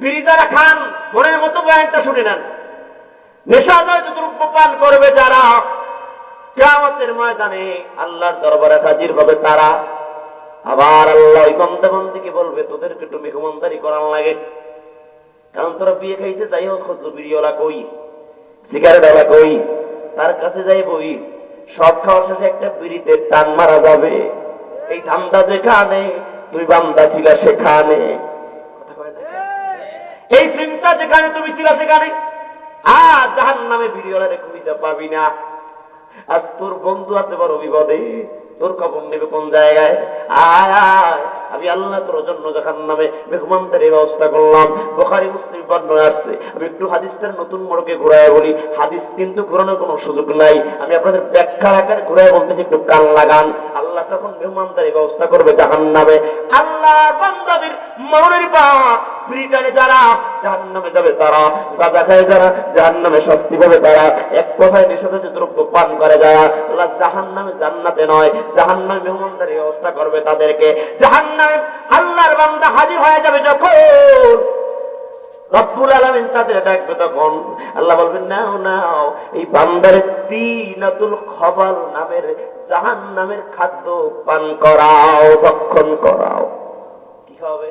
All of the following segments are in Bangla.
যারা খান, মনের মতো বয়ানটা শুনে নেন। নেশাজাত দ্রব্য পান করবে যারা, কেয়ামতের ময়দানে আল্লাহর দরবারে হাজির হবে তারা। আবার আল্লাহ ওই বন্দা বলবে, তোদেরকে একটু মেঘমন্দারি করার লাগে। কারণ তোরা বিয়ে খাইতে যাই হোক খোঁজ বিড়িওয়ালা কই সিগারেট ওলা কই, তার কাছে যাই বই। সব খাওয়ার শেষে একটা বিড়িতে টান মারা যাবে। এই ধান্দা যেখানে, তুই বান্দা ছিলা সেখানে? এই চিন্তা যেখানে তুমি ছিলা, সেখানে? আর জাহান নামে বিড়িওয়ালারে খুঁজতে পাবি না। আজ তোর বন্ধু আছে বড় বিপদে। তোর খবর নেবে কোন জায়গায়? আমি আল্লাহ তোর জন্য যখন নামে মেহমানদের ব্যবস্থা করলাম। বোখারি, মুসলিম আসছে। আমি একটু হাদিসটার নতুন মোড়কে ঘুরায় বলি। হাদিস কিন্তু ঘোরানোর কোনো সুযোগ নাই। আমি আপনাদের ব্যাখ্যা আকারে ঘুরায় বলতেছি, একটু কান লাগান। আল্লাহ তখন মেহমানদারি ব্যবস্থা করবে জাহান নামে আল্লাহ মরণের যাবে তারা, গাজা খায় যারা শাস্তি পাবে তারা। এক কথায় দ্রব্য পান করে যারা জান্নাতে নয় মেহমানদারি ব্যবস্থা করবে তাদেরকে। আল্লাহর বান্দা হাজির হয়ে যাবে যখন জাহান নামের খাদ্য পান করাও, ভক্ষণ করাও। কি হবে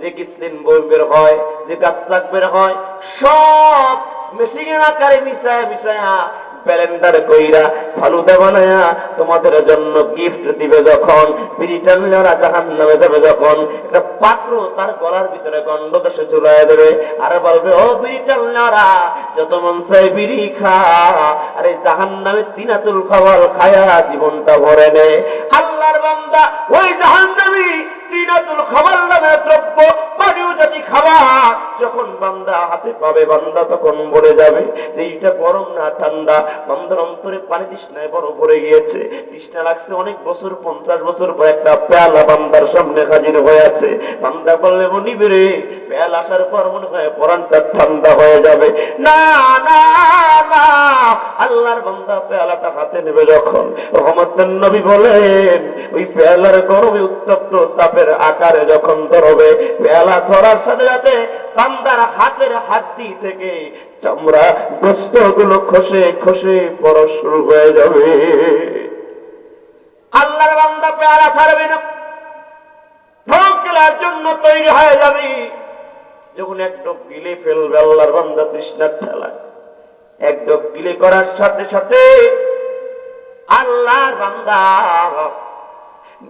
যে কিসলিন বই বের হয় যে গাছাক বের হয়, সব মেশিনের আকারে মিশায় মিশায়া যত মন চাই বিড়ি খা, আরে তিনাতুল খাবার খায়া জীবনটা ভরে নে। আল্লাহর বান্দা, ওই জাহান যখন বান্দা হাতে পাবে, বান্দা তখন ভরে যাবে। যে এইটা গরম না ঠান্ডা, বান্দার অন্তরে পানি তৃষ্ণায় বড় ভরে গিয়েছে। তৃষ্ণা লাগছে অনেক বছর, পঞ্চাশ বছর পর একটা পেয়ালা বান্দার সামনে হাজির হয়ে আছে। বান্দা বললে, মনি রে, পেয়াল আসার পর মনে হয় পরানটা ঠান্ডা হয়ে যাবে। না না না আল্লাহর বান্দা পেয়ালাটা হাতে নেবে যখন। রহমতের নবী বলেন, ওই পেয়ালার গরমে উত্তপ্ত তাপের আকারে যখন ধরবে, পেয়ালা ধরার সাথে সাথে বান্দার হাতের হাড্ডি থেকে চামড়া গোস্তগুলো খসে খসে পড়া শুরু হয়ে যাবে। আল্লাহর বান্দা পেয়ালা ছাড়বে না। তৈরি হয়ে যাবে। যখন একটু গিলে ফেলবে আল্লাহর বান্দা তৃষ্ণার ঠেলা এক ডোক করার সাথে সাথে আল্লাহর বান্দা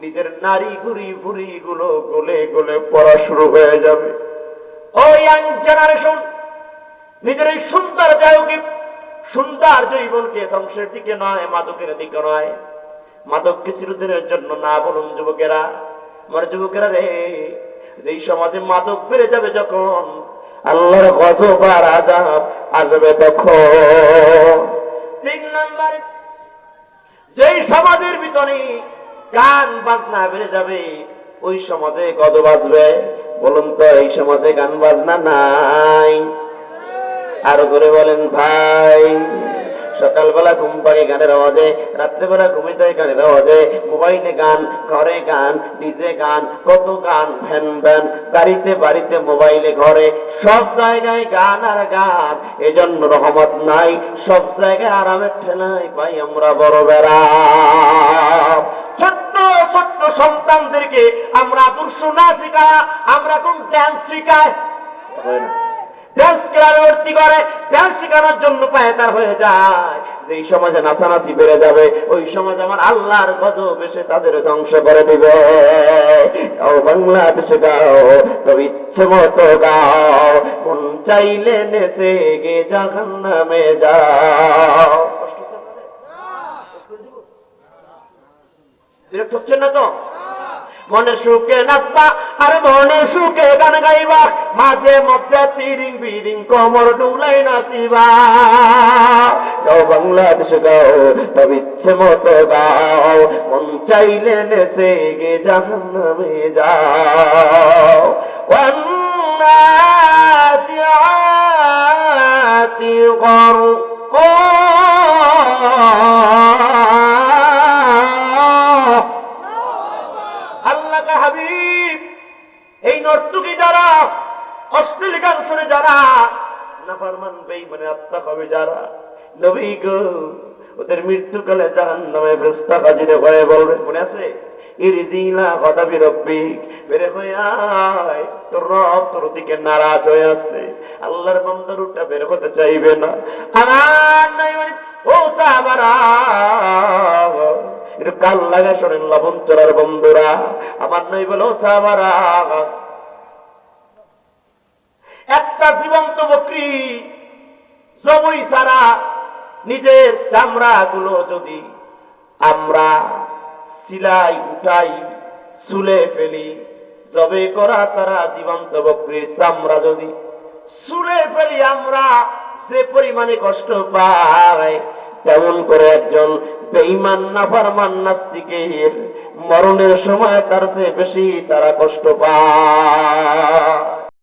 নিজের নারী ঘুরি ভুরি গুলো গলে গলে পড়া শুরু হয়ে যাবে। ও ইয়াং জেনারেশন, নিজের এই সুন্দর জায়গী সুন্দর জীবনকে ধ্বংসের দিকে নয়, মাদকের দিকে নয়। মাদককে চিরদিনের জন্য না বলুন যুবকেরা আমার যুবকেরা রে, যেই সমাজে মাদক বেড়ে যাবে যখন আল্লাহর গজব আর আজাব আসবে দেখো তিন নম্বর, যেই সমাজের ভিতরে গান, বাজনা বেড়ে যাবে, ওই সমাজে গজ বাজবে বলুন তো, এই সমাজে গান, বাজনা নাই? আরও জোরে বলেন, ভাই। সকালবেলা ঘুম পাগে গানের আওয়াজে, রাত্রেবেলা ঘুমে যায় গানের আওয়াজে, মোবাইলে গান, ঘরে গান, ডিজে গান, কত গান ফ্যান ব্যান গাড়িতে বাড়িতে, মোবাইলে ঘরে, সব জায়গায় গান আর গান, এজন্য রহমত নাই, সব জায়গায় আরামের ঠেলায় পাই আমরা বড় বেড়া। ছোট্ট ছোট্ট সন্তানদেরকে আমরা আদর্শ না শেখায়, আমরা কোন ড্যান্স শিখায়? না ড্যান্স ক্লাবে ভর্তি করে। শেখানোর জন্য হয়ে যায়। সমাজে নাচানাচি বেড়ে যাবে, ওই আমার আল্লাহর গজব এসে তাদের ধ্বংস করে দিবে। বাংলাদেশে গাও ইচ্ছে মতো গাও। মন চাইলে নেচে গে জাহান নামে যাও? বিরক্ত না তো? মনে সুখে নাচবা আর মনে সুখে গান গাইবা মাঝে মধ্যে তিরিং বিরিং কমর ডুলাই নাচিবা গাও বাংলাদেশ গাও তবে ইচ্ছে মতো গাও মন চাইলে নেসে গে জাহান্নামে যাও والنازعات غرقا অশ্লীল গান শুনে যারা বেঈমানের আত্মা হবে যারা। নবী ওদের মৃত্যুকালে বলবে মনে আছে? নারাজ হয়ে আছে। আল্লাহর বান্দার বের হতে চাইবে না। নাই মানে ও একটু কাল লাগা শোনেন লবণ চড়ার বন্ধুরা। আমার নই বলো সাহাবারা একটা জীবন্ত বকরি জবই সারা নিজের চামড়া গুলো যদি আমরা সিলাই, উঠাই চুলে ফেলি, জবে করা সারা জীবন্ত বকরির চামড়া যদি চুলে ফেলি আমরা, যে পরিমাণে কষ্ট পাই তেমন করে একজন বেঈমান, নাফারমান নাস্তিকের মরণের সময় তার চেয়ে বেশি তারা কষ্ট পায়।